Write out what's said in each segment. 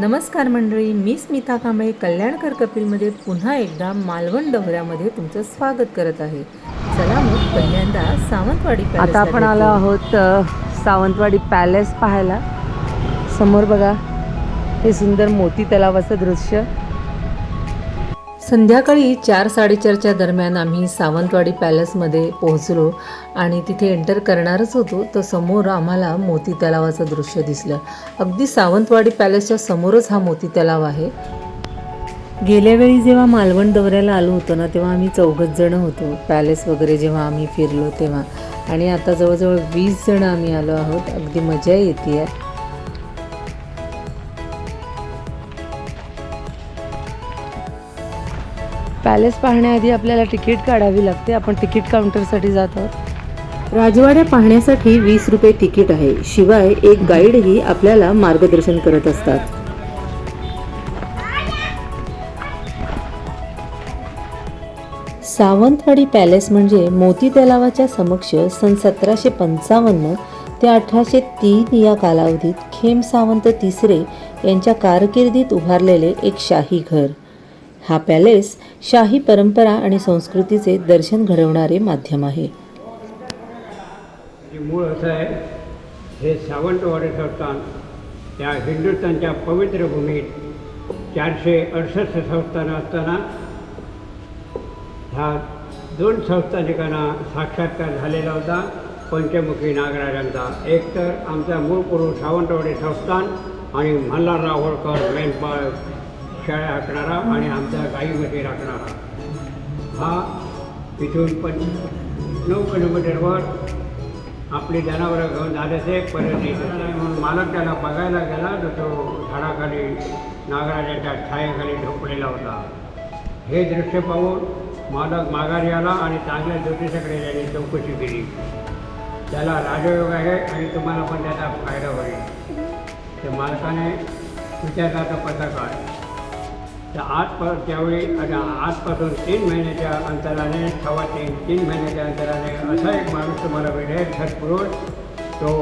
नमस्कार मंडळी मी स्मिता कांबळे कल्याणकर कपिलमध्ये पुन्हा एकदा मालवण दौऱ्यामध्ये तुमचं स्वागत करत आहे. चला मग पहिल्यांदा सावंतवाडी आता आपण आलो. आहोत सावंतवाडी पॅलेस पाहायला. समोर बघा हे सुंदर मोती तलावाचं दृश्य. संध्याकाळी चार साडेचारच्या दरम्यान आम्ही सावंतवाडी पॅलेसमध्ये पोहोचलो आणि तिथे एंटर करणारच होतो. तर समोर आम्हाला मोती तलावाचं दृश्य दिसलं. अगदी सावंतवाडी पॅलेसच्या समोरच हा मोती तलाव आहे. गेल्या वेळी जेव्हा मालवण दौऱ्याला आलो होतो ना तेव्हा आम्ही चौघच जणं होतो. पॅलेस वगैरे जेव्हा आम्ही फिरलो तेव्हा. आणि आता जवळजवळ वीस जणं आम्ही आलो आहोत. अगदी मजा येते आहे पॅलेस पाहण्याआधी आपल्याला तिकीट काढावी लागते. आपण तिकीट काउंटरसाठी जात आहोत. राजवाड्या पाहण्यासाठी वीस रुपये तिकीट आहे. शिवाय एक गाईडही आपल्याला मार्गदर्शन करत असतात. सावंतवाडी पॅलेस म्हणजे मोती तलावाच्या समक्ष सन सतराशे पंचावन्न ते अठराशे तीन या कालावधीत खेम सावंत तिसरे यांच्या कारकिर्दीत उभारलेले एक शाही घर. हा पॅलेस शाही परंपरा आणि संस्कृतीचे दर्शन घडवणारे माध्यम आहे. मूळ असं आहे हे सावंतवाडी संस्थान या हिंदुस्थानच्या पवित्र भूमीत चारशे अडसष्ट संस्थानं असताना ह्या दोन संस्थानिकांना साक्षात्कार झालेला होता पंचमुखी नागराजांचा. एक तर आमचा मूळ पुरुष सावंतवाडी संस्थान आणि मल्हारराव होळकर मेनपाळ शाळा राखणारा आणि आमच्या गाईमध्ये राखणारा हा इथून पण नऊ किलोमीटरवर आपली जनावरं घेऊन आल्याचे परत येत म्हणून मालक त्याला बघायला गेला तर तो झाडाखाली नागराजाच्या छायाखाली झोपलेला होता. हे दृश्य पाहून मालक माघारी आला आणि चांगल्या ज्योतिषाकडे त्याने चौकशी केली. त्याला राजयोग आहे आणि तुम्हाला पण त्याचा फायदा होईल. तर मालकाने विचारला तर पता काय तर आज त्यावेळी आजपासून तीन महिन्याच्या अंतराने सव्वा तीन तीन महिन्याच्या अंतराने असा एक माणूस तुम्हाला मिळेल छटपुरुष तो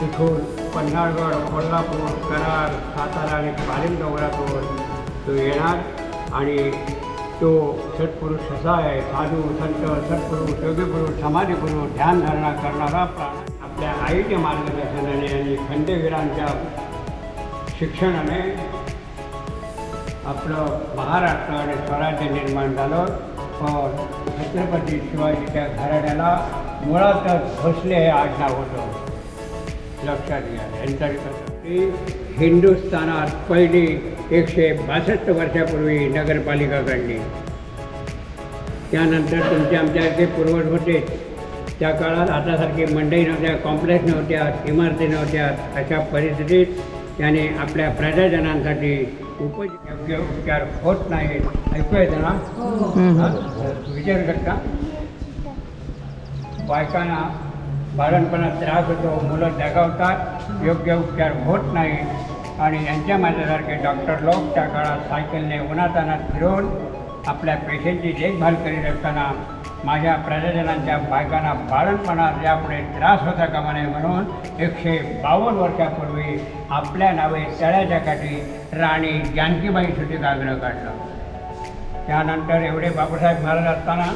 तिथून पन्हाळगड कोल्हापूर कराड सातारा आणि पालिम डोंगरातून तो येणार आणि तो सत्पुरुष असा आहे साधू संत सत्पुरुष योगीपुरुष समाधीपुरुष ध्यानधारणा करणारा प्राण आपल्या आईच्या मार्गदर्शनाने आणि खंडवीरांच्या शिक्षणाने आपलं महाराष्ट्र आणि स्वराज्य निर्माण झालं. पण छत्रपती शिवाजीच्या घराण्याला मुळातच भोसले हे आडनाव होतं. लक्षात घ्या यांच्या हिंदुस्थानात पहिली एकशे बासष्ट वर्षापूर्वी नगरपालिका काढली. त्यानंतर तुमचे आमच्या इथे पूर्वज होते. त्या काळात आतासारखी मंडई नव्हत्या कॉम्प्लेक्स नव्हत्या इमारती नव्हत्या. अशा परिस्थितीत त्याने आपल्या प्रजाजनांसाठी उपयोग्य उपचार होत नाहीत ऐकू येतं ना हा? विचारू शकता बायकांना बाळणपणात त्रास होतो मुलं दगावतात योग्य उपचार होत नाही. आणि यांच्या माझ्यासारखे डॉक्टर लोक त्या काळात सायकलने उन्हातानात फिरवून आपल्या पेशंटची देखभाल करीत असताना माझ्या प्रजाजनांच्या बायकांना बाळणपणात यापुढे त्रास होता कामा नये म्हणून एकशे बावन्न वर्षापूर्वी आपल्या नावे तळ्याच्या काठी राणी जानकीबाई सुटीकाग्रह काढलं. त्यानंतर एवढे बाबासाहेब महाराज असताना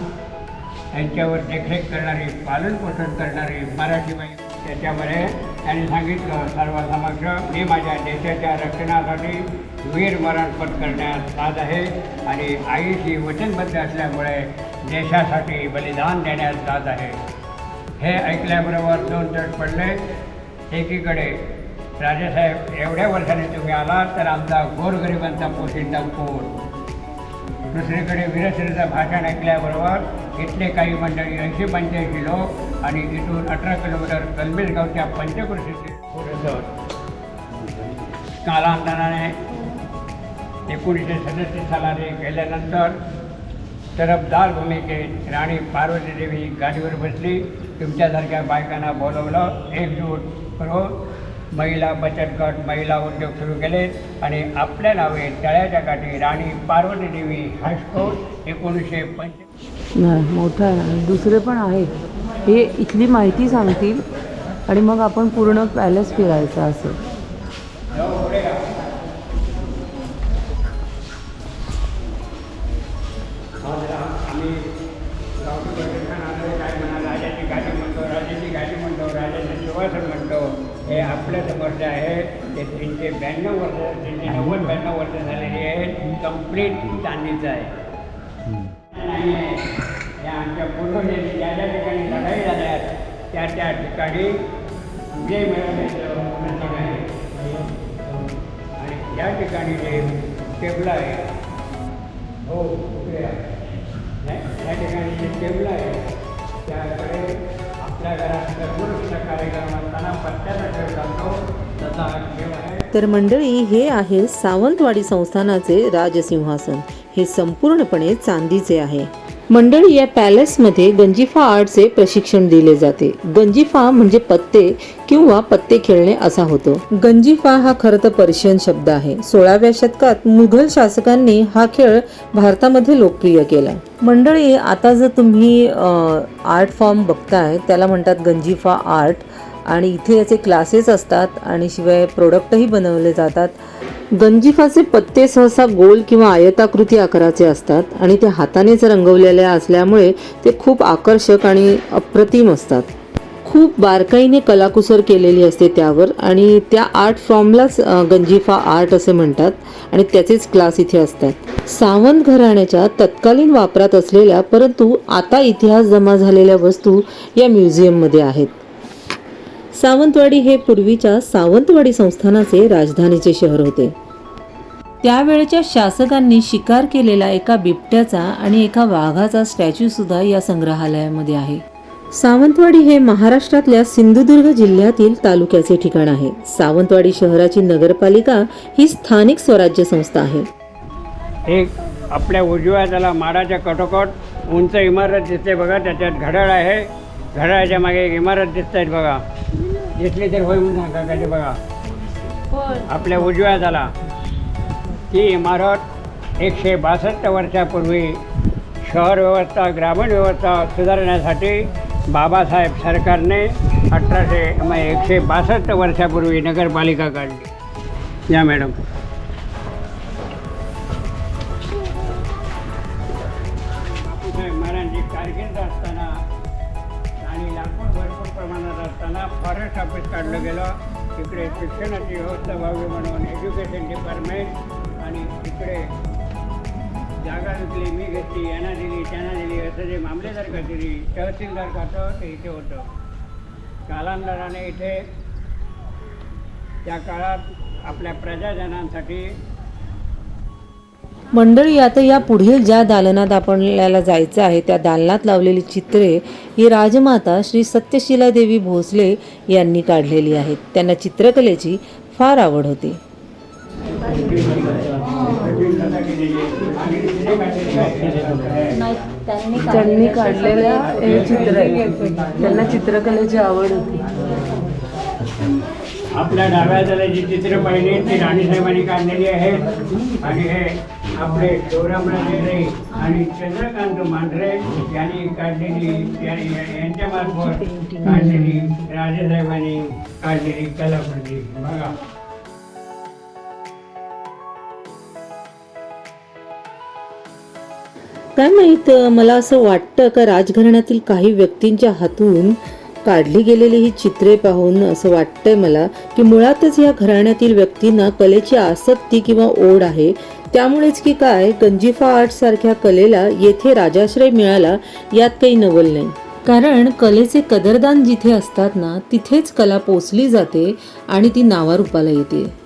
यांच्यावर देखरेख करणारी पालनपोषण करणारी मराठीबाई त्याच्यामध्ये त्यांनी सांगितलं सर्वसमक्ष मी माझ्या देशाच्या रक्षणासाठी वीर मरण पत्करण्यास साध आहे आणि आईशी वचनबद्ध असल्यामुळे देशासाठी बलिदान देण्यात जात आहे. हे ऐकल्याबरोबर दोन चट पडले. एकीकडे राजेसाहेब एवढ्या वर्षाने तुम्ही आलात तर आमचा गोरगरिबांचा पोशिंदा कोण दुसरीकडे वीरश्रीचं भाषण ऐकल्याबरोबर इथले काही मंडळी ऐंशी पंच्याऐंशी लोक आणि इथून अठरा किलोमीटर कलमेश गावच्या पंचकृषीचे कालांतराने एकोणीसशे सदतीस सालाने गेल्यानंतर तरफदार भूमिकेत राणी पार्वती देवी गाडीवर बसली. तुमच्यासारख्या बायकांना बोलवलं. एकजूट करून महिला बचत गट महिला उद्योग सुरू केले आणि आपल्या नावे तळ्याच्या काठी राणी पार्वती देवी हायस्कूल एकोणीसशे पंच मोठा मोठं दुसरे पण आहेत. हे इथली माहिती सांगतील आणि मग आपण पूर्ण पॅलेस फिरायचं असेल आपल्यासमोर जे आहे. ते तीनशे ब्याण्णव वर्ष तीनशे नव्वद ब्याण्णव वर्ष. झालेली आहे. कंप्लीट चांदीचं आहे. नाही आहे या आमच्या पूर्वजांनी ज्या ज्या ठिकाणी लढाई झाल्या त्या त्या ठिकाणी विजय मिळवण्याचं प्रतीक आहे. आणि या ठिकाणी जे टेबल आहे हो ते आहे. नाही, या ठिकाणी जे टेबल आहे त्याकडे आपल्या पत्त्याचा खेळ हा खेळ आहे. तर मंडळी हे आहे सावंतवाडी संस्थानाचे राजसिंहासन. हे संपूर्णपणे चांदीचे आहे. मंडळी या पॅलेसमध्ये गंजिफा आर्टचे प्रशिक्षण दिले जाते. गंजिफा म्हणजे पत्ते किंवा पत्ते खेळणे असा होतो. गंजिफा हा खरं तर पर्शियन शब्द आहे. सोळाव्या शतकात मुघल शासकांनी हा खेळ भारतामध्ये लोकप्रिय केला. मंडळी आता जर तुम्ही आर्ट फॉर्म बघताय त्याला म्हणतात गंजिफा आर्ट. आणि इथे याचे क्लासेस असतात आणि शिवाय प्रोडक्टही बनवले जातात. गंजिफाचे पत्ते सहसा गोल किंवा आयताकृती आकाराचे असतात आणि ते हातानेच रंगवलेले असल्यामुळे ते खूप आकर्षक आणि अप्रतिम असतात. खूप बारकाईने कलाकुसर केलेली असते त्यावर आणि त्या आर्ट फॉर्मलाच गंजिफा आर्ट असे म्हणतात आणि त्याचेच क्लास इथे असतात. सावंत घराण्याच्या तत्कालीन वापरात असलेल्या परंतु आता इतिहास जमा झालेल्या वस्तू या म्युझियममध्ये आहेत. सावंतवाडी हे पूर्वीच्या सावंतवाडी संस्थानाचे राजधानीचे शहर होते. त्यावेळच्या शासकांनी शिकार केलेला एका बिबट्याचा आणि एका वाघाचा स्टॅच्यू सुद्धा या संग्रहालयामध्ये आहे. सावंतवाडी हे महाराष्ट्रातल्या सिंधुदुर्ग जिल्ह्यातील तालुक्याचे ठिकाण आहे. सावंतवाडी शहराची नगरपालिका ही स्थानिक स्वराज्य संस्था आहे. हे आपल्या उजव्या त्याला माडाच्या कटोकट उंच इमारत दिसते बघा त्याच्यात घड्याळ आहे. घड्याळाच्या मागे एक इमारत दिसत आहेत बघा. दिसली तर होय म्हणून सांगा का ते बघा. आपल्या उजव्या त्याला ती इमारत एकशे बासष्ट वर्षापूर्वी शहर व्यवस्था ग्रामीण व्यवस्था सुधारण्यासाठी बाबासाहेब सरकारने अठराशे म एकशे बासष्ट वर्षापूर्वी नगरपालिका काढली. या मॅडम. फॉरेस्ट ऑफिस काढलं गेलं. तिकडे शिक्षणाची व्यवस्था व्हावी म्हणून एज्युकेशन डिपार्टमेंट आणि तिकडे जागा विकली मी घेतली यांना दिली त्यांना दिली असं जे मामलेदार दिली तहसीलदार खातं ते इथे होतं. कालांतराने इथे त्या काळात आपल्या प्रजाजनांसाठी मंडळी आता या पुढील ज्या दालनात आपल्याला जायचं आहे त्या दालनात लावलेली चित्रे ही राजमाता श्री सत्यशिला देवी भोसले यांनी काढलेली आहेत. त्यांना चित्रकलेची फार आवड होती. त्यांनी काढलेल्या हे चित्र आहे त्यांना चित्रकलेची आवड होती. आपल्या डाव्या जी चित्र पाहिली. ती राणीसाहेबांनी काढलेली आहेत आणि हे आपले शिवरामराजे रे आणि चंद्रकांत मांढरे यांनी काढलेली यांच्या मार्फत काढलेली राजेसाहेबांनी काढलेली कलाकृती. बघा. काय माहीत मला असं वाटतं का राजघराण्यातील काही व्यक्तींच्या हातून काढली गेलेली ही चित्रे पाहून असं वाटतंय मला की मुळातच या घराण्यातील व्यक्तींना कलेची आसक्ती किंवा ओढ आहे. त्यामुळेच की काय गंजिफा आर्ट सारख्या कलेला येथे राजाश्रय मिळाला यात काही नवल नाही. कारण कलेचे कदरदान जिथे असतात ना तिथेच कला पोचली जाते आणि ती नावारूपाला येते.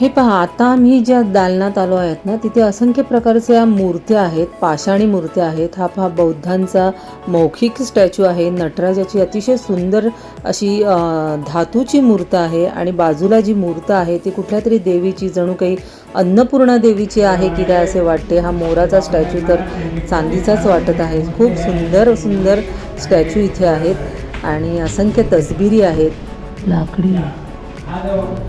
हे पहा आता आम्ही ज्या दालनात आलो आहेत ना तिथे असंख्य प्रकारच्या मूर्त्या आहेत पाषाणी मूर्त्या आहेत. हा पहा बौद्धांचा मौखिक स्टॅच्यू आहे. नटराजाची अतिशय सुंदर अशी धातूची मूर्त आहे आणि बाजूला जी मूर्त आहे ती कुठल्या तरी देवीची जणू काही अन्नपूर्णा देवीची आहे की काय असे वाटते? हा मोराचा स्टॅच्यू तर चांदीचाच वाटत आहे. खूप सुंदर सुंदर स्टॅच्यू इथे आहेत आणि असंख्य तसबिरी आहेत. लाकडी.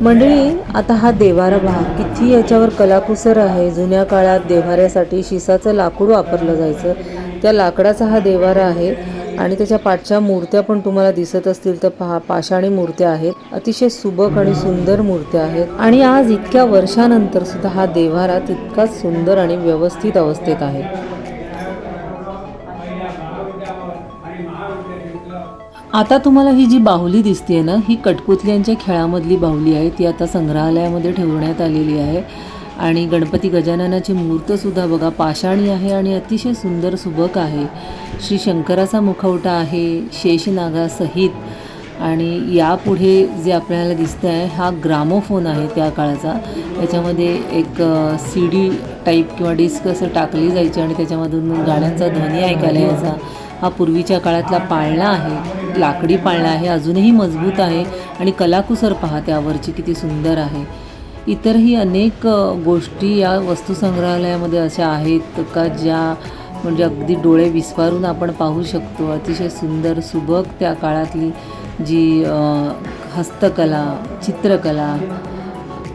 मंडळी आता हा देवारा पहा किती याच्यावर कलाकुसर आहे? जुन्या काळात देवाऱ्यासाठी शिसाचं लाकूड वापरलं जायचं. त्या लाकडाचा हा देवारा आहे आणि त्याच्या पाठच्या मूर्त्या पण तुम्हाला दिसत असतील तर पहा पाषाणी मूर्त्या आहेत. अतिशय सुबक आणि सुंदर मूर्त्या आहेत. आणि आज इतक्या वर्षानंतर सुद्धा हा देवारा तितकाच सुंदर आणि व्यवस्थित अवस्थेत आहे. आता तुम्हाला ही जी बाहुली दिसते ना ही कटपुतल्यांच्या खेळामधली बाहुली आहे. ती आता संग्रहालयामध्ये ठेवण्यात आलेली आहे. आणि गणपती गजाननाची मूर्तसुद्धा बघा पाषाणी आहे आणि अतिशय सुंदर सुबक आहे. श्री शंकराचा मुखवटा आहे शेषनागासहित आणि यापुढे जे आपल्याला दिसतं आहे हा ग्रामोफोन आहे त्या काळाचा. त्याच्यामध्ये एक सी डी टाईप किंवा डिस्क असं टाकली जायची आणि त्याच्यामधून गाण्यांचा ध्वनी ऐकायला यायचा. हा पूर्वीच्या काळातला पाळणा आहे. लाकडी पाळणा आहे अजूनही मजबूत आहे आणि कलाकुसर पहा त्यावरची किती सुंदर आहे. इतरही अनेक गोष्टी या वस्तुसंग्रहालयामध्ये अशा आहेत का ज्या म्हणजे अगदी डोळे विस्फारून आपण पाहू शकतो. अतिशय सुंदर सुबक त्या काळातली जी हस्तकला चित्रकला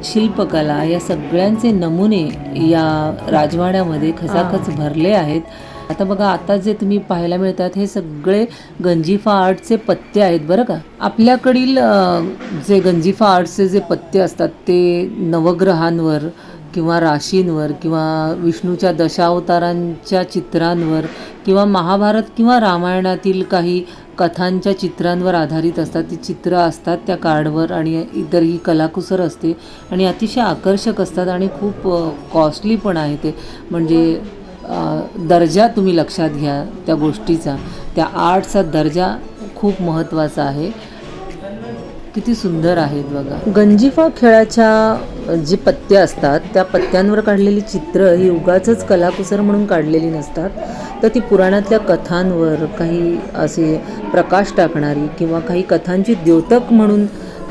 शिल्पकला या सगळ्यांचे नमुने या राजवाड्यामध्ये खचाखच भरले आहेत. आता बघा आता जे तुम्ही पाहायला मिळतात हे सगळे गंजिफा आर्टचे पत्ते आहेत बरं का? आपल्याकडील जे गंजिफा आर्टचे जे पत्ते असतात ते नवग्रहांवर किंवा राशींवर किंवा विष्णूच्या दशावतारांच्या चित्रांवर किंवा महाभारत किंवा रामायणातील काही कथांच्या चित्रांवर आधारित असतात. ती चित्रं असतात त्या कार्डवर आणि इतर ही कलाकुसर असते आणि अतिशय आकर्षक असतात आणि खूप कॉस्टली पण आहे ते. म्हणजे दर्जा तुम्ही लक्षात घ्या त्या गोष्टीचा. त्या आर्टचा दर्जा खूप महत्त्वाचा आहे. किती सुंदर आहेत बघा. गंजिफा खेळाच्या जे पत्ते असतात त्या पत्त्यांवर काढलेली चित्र ही उगाच कलाकुसर म्हणून काढलेली नसतात. तर ती पुराणातल्या कथांवर काही असे प्रकाश टाकणारी किंवा काही कथांची द्योतक म्हणून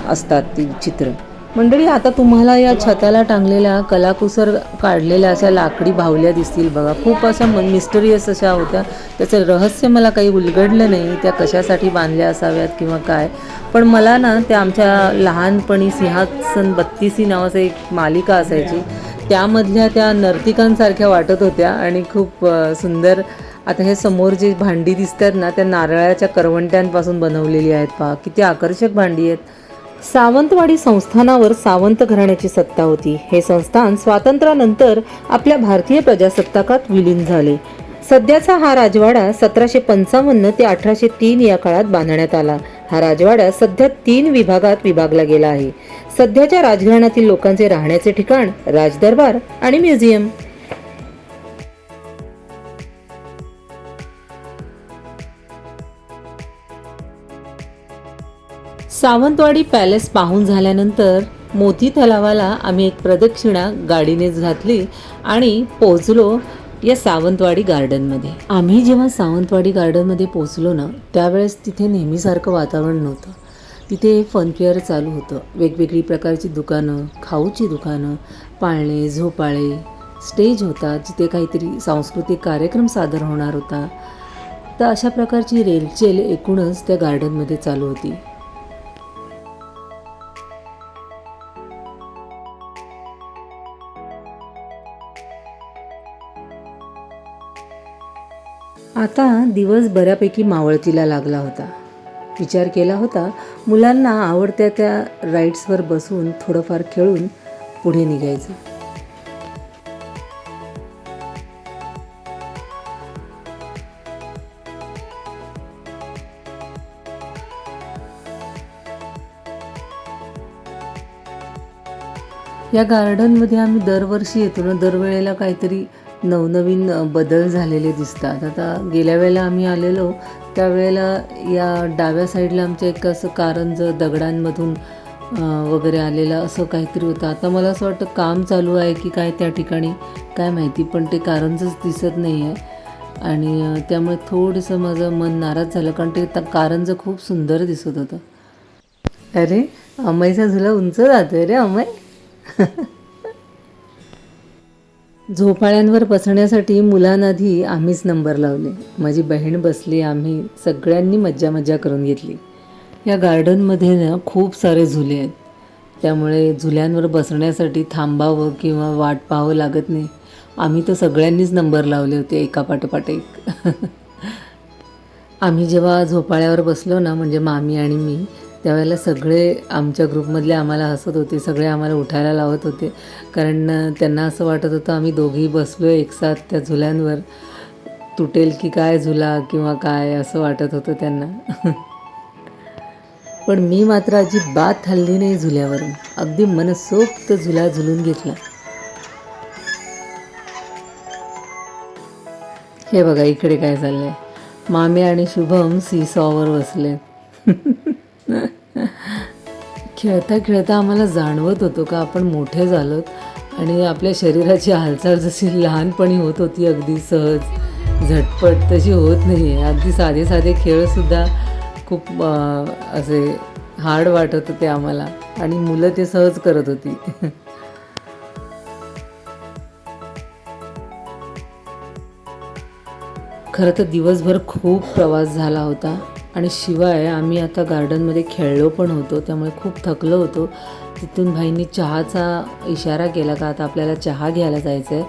असतात ती चित्र. मंडळी आता तुम्हाला या छताला टांगलेल्या कलाकुसर काढलेल्या अशा लाकडी बाहुल्या दिसतील बघा. खूप अशा मिस्टरियस अशा होत्या. त्याचं रहस्य मला काही उलगडलं नाही. त्या कशासाठी बांधल्या असाव्यात किंवा काय? पण मला ना त्या आमच्या लहानपणी सिंहासन बत्तीसी नावाचं एक मालिका असायची. त्यामधल्या त्या नर्तिकांसारख्या वाटत होत्या आणि खूप सुंदर. आता हे समोर जे भांडी दिसतात ना त्या नारळाच्या करवंट्यांपासून बनवलेली आहेत पहा. किती आकर्षक भांडी आहेत. सावंतवाडी संस्थानावर सावंत घराण्याची सत्ता होती. हे संस्थान स्वातंत्र्यानंतर आपल्या भारतीय प्रजासत्ताकात विलीन झाले. सध्याचा हा राजवाडा सतराशे पंचावन्न ते अठराशे तीन या काळात बांधण्यात आला. हा राजवाडा सध्या तीन विभागात विभागला गेला आहे. सध्याच्या राजघराण्यातील लोकांचे राहण्याचे ठिकाण राजदरबार आणि म्युझियम. सावंतवाडी पॅलेस पाहून झाल्यानंतर मोती तलावाला आम्ही एक प्रदक्षिणा गाडीनेच घातली आणि पोहोचलो या सावंतवाडी गार्डनमध्ये. आम्ही जेव्हा सावंतवाडी गार्डनमध्ये पोचलो ना त्यावेळेस तिथे नेहमीसारखं वातावरण नव्हतं. तिथे फनफेअर चालू होतं. वेगवेगळी प्रकारची दुकानं खाऊची दुकानं पाळणे झोपाळे स्टेज होता जिथे काहीतरी सांस्कृतिक कार्यक्रम सादर होणार होता. तर अशा प्रकारची रेलचेल एकूणच त्या गार्डनमध्ये चालू होती. आता दिवस बऱ्यापैकी मावळतीला लागला होता. विचार केला होता मुलांना आवडत्या त्या राईड्सवर बसून थोडंफार खेळून पुढे निघायचं. या गार्डनमध्ये आम्ही दरवर्षी येतो ना दरवेळेला काहीतरी नवनवीन बदल झालेले दिसतात. आता गेल्या वेळेला आम्ही आलेलो त्यावेळेला या डाव्या साईडला आमच्या एक असं कारंज दगडांमधून वगैरे आलेलं असं काहीतरी होतं. आता मला असं वाटतं काम चालू आहे की काय त्या ठिकाणी काय माहिती पण ते कारंजच दिसत नाही आहे आणि त्यामुळे थोडंसं माझं मन नाराज झालं कारण ते कारंज खूप सुंदर दिसत होतं. अरे अमयचा झुला उंच जातोय रे अमय. झोपाळ्यांवर बसण्यासाठी मुलांआधी आम्हीच नंबर लावले. माझी बहीण बसली आम्ही सगळ्यांनी मज्जा मज्जा करून घेतली. या गार्डनमध्ये ना खूप सारे झुले आहेत. त्यामुळे झुल्यांवर बसण्यासाठी थांबावं किंवा वाट पाहावं लागत नाही. आम्ही तर सगळ्यांनीच नंबर लावले होते एका पाठोपाठ एक. आम्ही जेव्हा झोपाळ्यावर बसलो ना म्हणजे मामी आणि मी त्यावेळेला सगळे आमच्या ग्रुपमधले आम्हाला हसत होते सगळे आम्हाला उठायला लावत होते. कारण त्यांना असं वाटत होतं आम्ही दोघेही बसलो एकसाथ त्या झुल्यांवर. तुटेल की काय झुला किंवा काय असं वाटत होतं त्यांना. पण मी मात्र अजिबात हल्ली नाही झुल्यावरून. अगदी मनसोक्त झुला झुलून घेतला. हे बघा इकडे काय चाललंय. मामे आणि शुभम सीसॉवर बसले खेळता खेळता आम्हाला जाणवत होतो का आपण मोठे झालोत आणि आपल्या शरीराची हालचाल जशी लहानपणी होत होती अगदी सहज झटपट तशी होत नाही आहे अगदी साधे साधे खेळसुद्धा खूप असे हार्ड वाटत होते आम्हाला आणि मुलं ते सहज करत होती. खरं तर दिवसभर खूप प्रवास झाला होता. आणि शिवाय आम्ही आता गार्डनमध्ये खेळलो पण होतो त्यामुळे खूप थकलो होतो. तिथून भाईंनी चहाचा इशारा केला का आता आपल्याला चहा घ्यायला जायचं आहे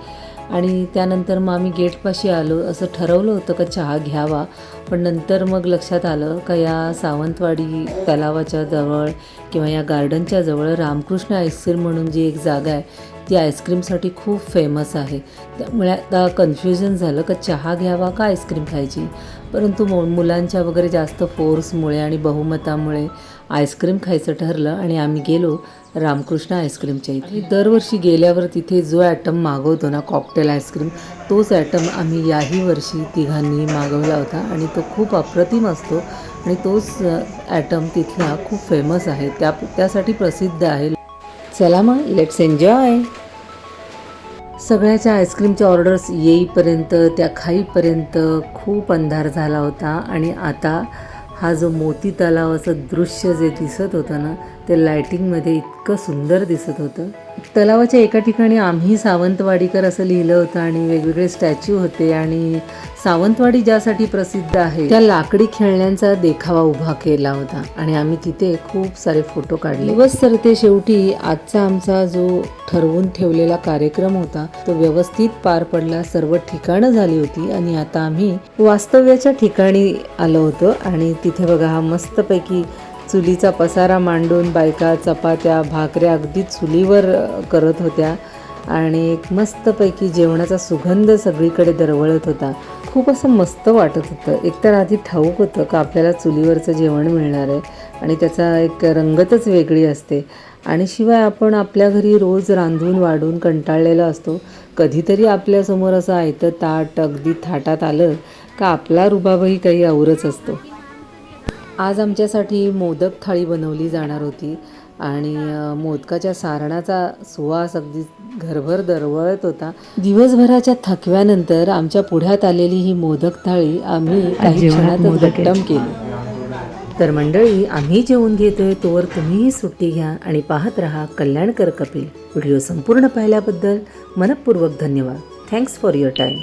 आणि त्यानंतर मग आम्ही गेटपाशी आलो. असं ठरवलं होतं का चहा घ्यावा पण नंतर मग लक्षात आलं का या सावंतवाडी तलावाच्या जवळ किंवा या गार्डनच्या जवळ रामकृष्ण आईस्क्रीम म्हणून जी एक जागा आहे ती आईस्क्रीमसाठी खूप फेमस आहे. त्यामुळे आता कन्फ्युजन झालं का चहा घ्यावा का आईस्क्रीम खायची? परंतु मु मुलांच्या वगैरे जास्त फोर्समुळे आणि बहुमतामुळे आईस्क्रीम खायचं ठरलं आणि आम्ही गेलो. रामकृष्ण आईस्क्रीमच्या इथे. दरवर्षी गेल्यावर तिथे जो ॲटम मागवतो ना कॉकटेल आईस्क्रीम तोच ॲटम आम्ही याही वर्षी तिघांनी मागवला होता. आणि तो खूप अप्रतिम असतो. आणि तोच ॲटम तिथला खूप फेमस आहे. त्या त्यासाठी प्रसिद्ध आहे. चला मग लेट्स एन्जॉय सगळ्याच्या आईस्क्रीमच्या ऑर्डर्स येईपर्यंत त्या खाईपर्यंत खूप अंधार झाला होता. आणि आता हा जो मोती तलावाचं दृश्य जे दिसत होतं ना ते लायटिंगमध्ये इतकं सुंदर दिसत होतं. तलावाच्या एका ठिकाणी आम्ही सावंतवाडीकर असं लिहिलं होतं आणि वेगवेगळे स्टॅच्यू होते आणि सावंतवाडी ज्यासाठी प्रसिद्ध आहे त्या लाकडी खेळण्यांचा देखावा उभा केला होता आणि आम्ही तिथे खूप सारे फोटो काढले. दिवस तर ते शेवटी आजचा आमचा जो ठरवून ठेवलेला कार्यक्रम होता तो व्यवस्थित पार पडला सर्व ठिकाणं झाली होती आणि आता आम्ही वास्तव्याच्या ठिकाणी आलो होतो आणि तिथे बघा हा मस्तपैकी चुलीचा पसारा मांडून बायका चपात्या भाकऱ्या अगदी चुलीवर करत होत्या. आणि एक मस्तपैकी जेवणाचा सुगंध सगळीकडे दरवळत होता. खूप असं मस्त वाटत होतं. एकतर आधी ठाऊक होतं का आपल्याला चुलीवरचं जेवण मिळणार आहे आणि त्याचा एक रंगतच वेगळी असते. आणि शिवाय आपण आपल्या घरी रोज रांधून वाढून कंटाळलेला असतो. कधीतरी आपल्यासमोर असं आयतं ताट अगदी थाटात आलं का आपला रुबाबही काही आवरच असतो. आज आमच्यासाठी मोदक थाळी बनवली जाणार होती आणि मोदकाच्या सारणाचा सुवास अगदी घरभर दरवळत होता. दिवसभराच्या थकव्यानंतर आमच्या पुढ्यात आलेली ही मोदक थाळी आम्ही काही क्षणातच केली. तर मंडळी आम्ही जेवून घेतोय तोवर तुम्हीही सुट्टी घ्या आणि पाहत रहा कल्याणकर कपिल. व्हिडिओ संपूर्ण पाहिल्याबद्दल मनपूर्वक धन्यवाद. Thanks for your time